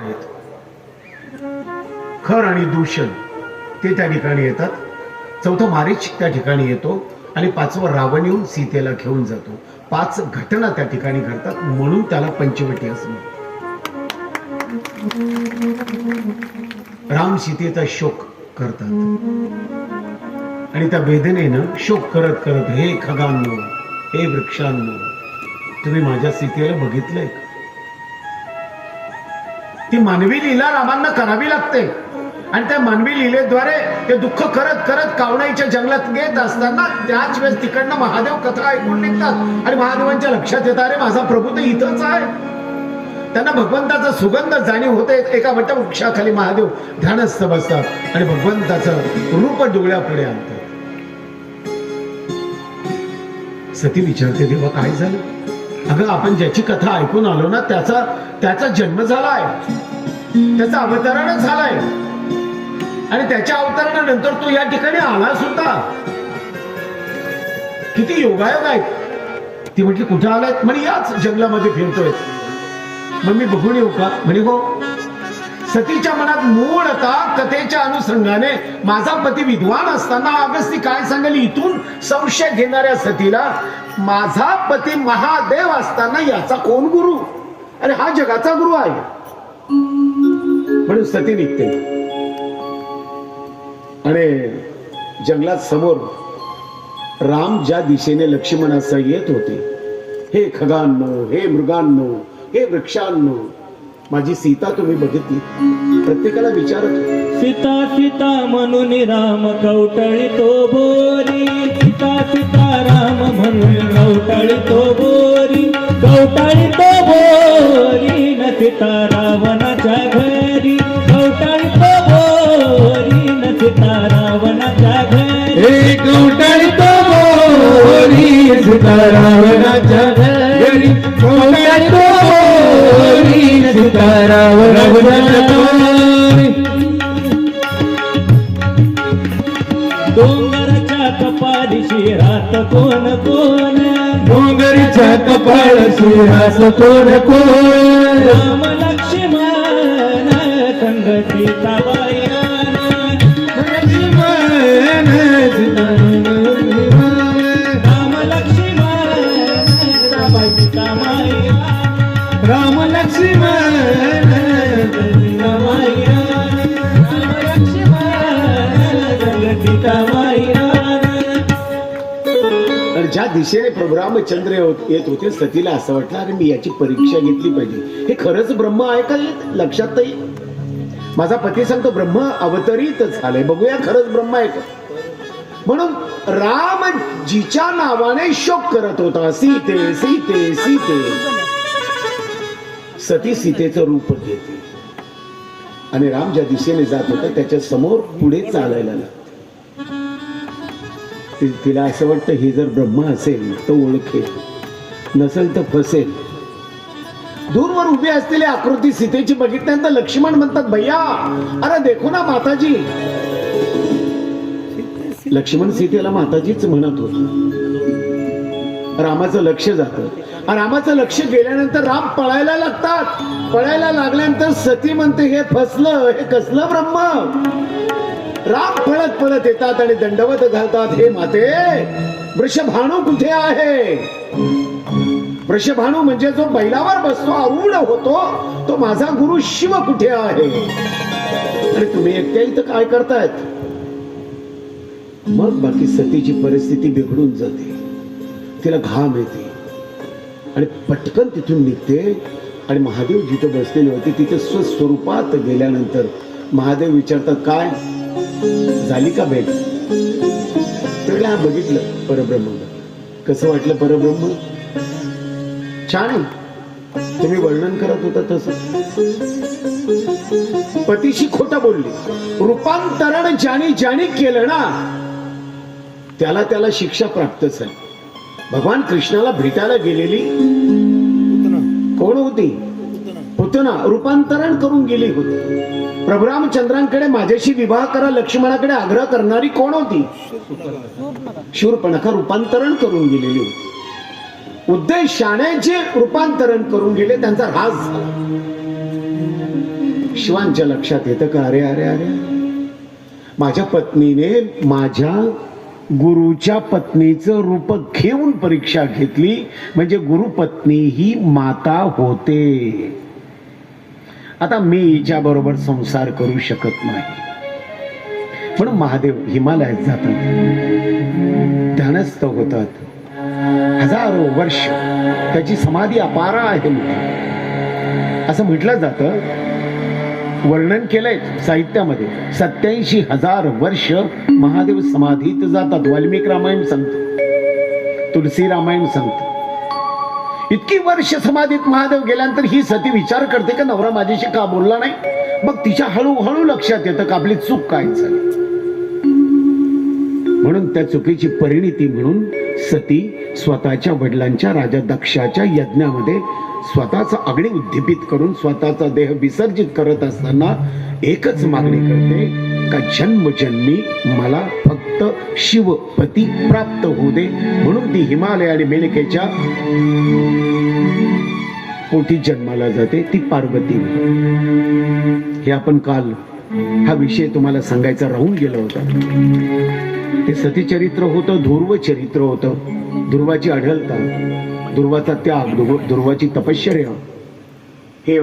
आहेत. खर आणि दूषण ते त्या ठिकाणी येतात. चौथं मारीच त्या ठिकाणी येतो आणि पाचवं रावण येऊन सीतेला घेऊन जातो. पाच घटना त्या ठिकाणी घडतात म्हणून त्याला पंचवटी असं राम सीतेचा शोक करतात. आणि त्या वेदनेनं शोक करत करत हे खगांनो हे वृक्षांनो तुम्ही माझ्या सीतेला बघितलंय का? ती मानवी लीला रामांना करावी लागते. आणि त्या मानवी लीलेद्वारे ते दुःख करत करत कावणाईच्या जंगलात घेत असताना त्याच वेळेस तिकडनं महादेव कथा ऐकून निघतात. आणि महादेवांच्या लक्षात येतात अरे माझा प्रभू तर इथंच आहे. त्यांना भगवंताचा सुगंध जाणीव होते. एका वटवृक्षाखाली महादेव ध्यानस्थ बसतात आणि भगवंताचं रूप डोळ्यापुढे आणतात. सती विचारते देवा काय झालं? अगं आपण ज्याची कथा ऐकून आलो ना त्याचा त्याचा जन्म झाला आहे. त्याचा अवतरणच झालाय. आणि त्याच्या अवतरणानंतर तो या ठिकाणी आला सुद्धा. किती योगायोग आहेत. ती म्हटली कुठे आलायत? म्हणे याच जंगलामध्ये फिरतोय. मग मी बघून येऊ का? म्हणे गो सतीच्या मनात मूळता कथेच्या अनुषंगाने माझा पती विद्वान असताना अगस्ती काय सांगेल इथून संशय घेणाऱ्या सतीला माझा पती महादेव असताना याचा कोण गुरु? अरे हा जगाचा गुरु आहे. म्हणून सती निघते. आणि जंगलात समोर राम ज्या दिशेने लक्ष्मणासह येत होते. हे खगांनो हे मृगांनो हे वृक्षांनो माझी सीता तुम्ही बघितली. प्रत्येकाला विचारत सीता सीता म्हणून राम कवटळी तो बोरी. सीता सीता राम म्हणून कवटळी तो बोरी. कवटळी तो बोरी न सीता रावणाच्या घरी. सीतारावणाच्या घरी कवटाळी तो सीतारावणाच्या घरी डोंगराच्या कपालीशी रात कोण कोण डोंगरीच्या कपाळशी रास कोण कोण रामला ज्या दिशेने प्रभू रामचंद्र येत येत होते सतीला असं वाटलं अरे मी याची परीक्षा घेतली पाहिजे. हे खरंच ब्रह्म आहे का? लक्षात नाही. माझा पती सांगतो ब्रह्म अवतरित झालंय. बघूया खरंच ब्रह्म आहे का? म्हणून राम जीच्या नावाने शोक करत होता. सीते सीते सीते. सती सीतेचं रूप घेते. आणि राम ज्या दिशेने जात होता त्याच्यासमोर पुढे चालायला लागला. तिला असं वाटतं हे जर ब्रह्म असेल तर ओळखेल. नसेल तर फसेल. दूरवर उभी असलेली आकृती सीतेची बघितल्यानंतर लक्ष्मण म्हणतात भैया अरे देखो ना माताजी. लक्ष्मण सीतेला माताजीच म्हणत होत. रामाचं लक्ष जात. रामाचं लक्ष गेल्यानंतर राम पळायला लागतात. पळायला लागल्यानंतर सती म्हणते हे फसलं हे कसलं ब्रह्म? राग पळत पळत येतात आणि दंडवत घालतात. हे माते वृषभाणू कुठे आहे? वृषभाणू म्हणजे जो बैलावर बसतो आरूढ होतो तो माझा गुरु शिव कुठे आहे? आणि तुम्ही एकट्या इथं काय करतायत? मग बाकी सतीची परिस्थिती बिघडून जाते. तिला घाम येते. आणि पटकन तिथून निघते आणि महादेव जिथं बसलेले होते तिथे स्वस्वरूपात गेल्यानंतर महादेव विचारतात काय? झाली का भेट? तर हा बघितलं परब्रह्म कसं वाटलं परब्रह्म? छान आहे. तुम्ही वर्णन करत होता तसं. पतीशी खोट बोलली. रूपांतरण ज्याने ज्याने केलं ना त्याला त्याला शिक्षा प्राप्तच आहे भगवान कृष्णाला भेटायला गेलेली कोण होती? पुतना रूपांतरण करून गेली होती. प्रभुरामचंद्रांकडे माझ्याशी विवाह करा लक्ष्मणाकडे आग्रह करणारी कोण होती? शूरपणखा रूपांतरण करून गेलेली होती. उद्देशाने जे रूपांतरण करून गेले त्यांचा ऱ्हास झाला. शिवांच्या लक्षात येतं का? अरे अरे अरे. माझ्या पत्नीने माझ्या गुरुच्या पत्नीचं रूप घेऊन परीक्षा घेतली. म्हणजे गुरुपत्नी ही माता होते. आता मी हिच्या बरोबर संसार करू शकत नाही. म्हणून महादेव हिमालयात जातात. ध्यानस्थ होतात. हजारो वर्ष त्याची समाधी अपारा आहे असं म्हटलं जातं. वर्णन केलंय साहित्यामध्ये. सत्याऐंशी हजार वर्ष महादेव समाधीत जातात. वाल्मिक रामायण सांगतो तुलसी रामायण सांगतो इतकी वर्ष समाधीत महादेव गेल्यानंतर ही सती विचार करते का नवरा माझ्याशी का बोलला नाही? मग तिच्या हळूहळू लक्षात येतं का आपली चूक काय झाली? म्हणून त्या चुकीची परिणिती म्हणून सती स्वतःच्या वडिलांच्या राजा दक्षाच्या यज्ञामध्ये स्वतःचा अग्नी उद्दीपित करून स्वतःचा देह विसर्जित करत असताना एकच मागणी करते का जन्मजन्मी मला फक्त शिवपती प्राप्त होऊ दे. म्हणून ती हिमालय आणि मेनकेच्या पोटी जन्माला जाते ती पार्वती हे आपण काल हा विषय तुम्हाला सांगायचा राहून गेला होता. ते सतीचरित्र होतं ध्रुव चरित्र होतं. ध्रुवाची आढळता ध्रुवाचा त्याग ध्रुवाची तपश्चर्या.